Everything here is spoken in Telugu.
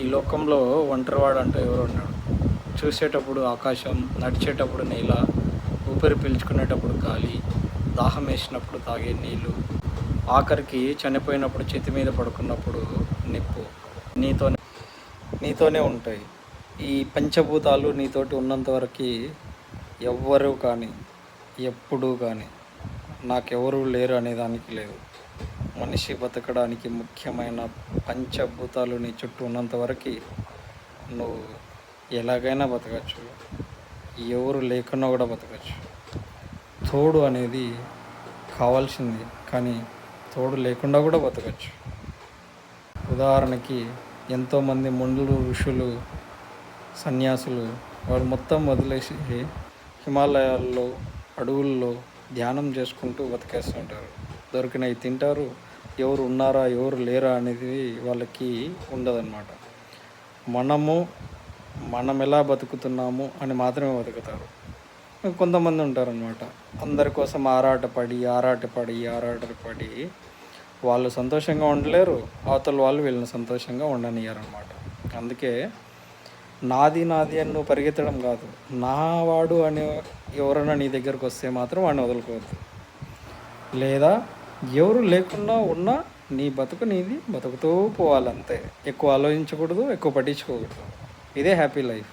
ఈ లోకంలో ఒంటరివాడు అంటూ ఎవరు ఉన్నాడు చూసేటప్పుడు ఆకాశం నడిచేటప్పుడు నేల ఊపిరి పీల్చుకునేటప్పుడు గాలి దాహం వేసినప్పుడు తాగే నీళ్ళు ఆఖరికి చనిపోయినప్పుడు చేతి మీద పడుకున్నప్పుడు నిప్పు నీతోనే నీతోనే ఉంటాయి. ఈ పంచభూతాలు నీతోటి ఉన్నంత వరకు ఎవ్వరు కానీ ఎప్పుడూ కానీ నాకెవరూ లేరు అనేదానికి లేదు మనిషి బతకడానికి ముఖ్యమైన పంచభూతాలు నీ చుట్టూ ఉన్నంత వరకు నువ్వు ఎలాగైనా బతకచ్చు. ఎవరు లేకున్నా కూడా బతకచ్చు. తోడు అనేది కావాల్సింది కానీ తోడు లేకుండా కూడా బతకచ్చు. ఉదాహరణకి ఎంతోమంది ముండ్లు ఋషులు సన్యాసులు వారు మొత్తం వదిలేసి హిమాలయాల్లో అడవుల్లో ధ్యానం చేసుకుంటూ బతికేస్తుంటారు. దొరికినవి తింటారు ఎవరు ఉన్నారా ఎవరు లేరా అనేది వాళ్ళకి ఉండదన్నమాట. మనము మనం ఎలా బతుకుతున్నాము అని మాత్రమే బతుకుతారు. కొంతమంది ఉంటారనమాట అందరి కోసం ఆరాటపడి ఆరాటపడి ఆరాటపడి వాళ్ళు సంతోషంగా ఉండలేరు. అవతల వాళ్ళు వీళ్ళని సంతోషంగా ఉండనియ్యారనమాట అందుకే నాది నాది అని నువ్వు పరిగెత్తడం కాదు. నా వాడు అని ఎవరైనా నీ దగ్గరకు వస్తే మాత్రం వాడిని వదులుకోవద్దు. లేదా ఎవరు లేకుండా ఉన్నా నీ బతుకు నీది బతుకుతూ పోవాలంతే. ఎక్కువ ఆలోచించకూడదు ఎక్కువ పట్టించుకోకూడదు. ఇదే హ్యాపీ లైఫ్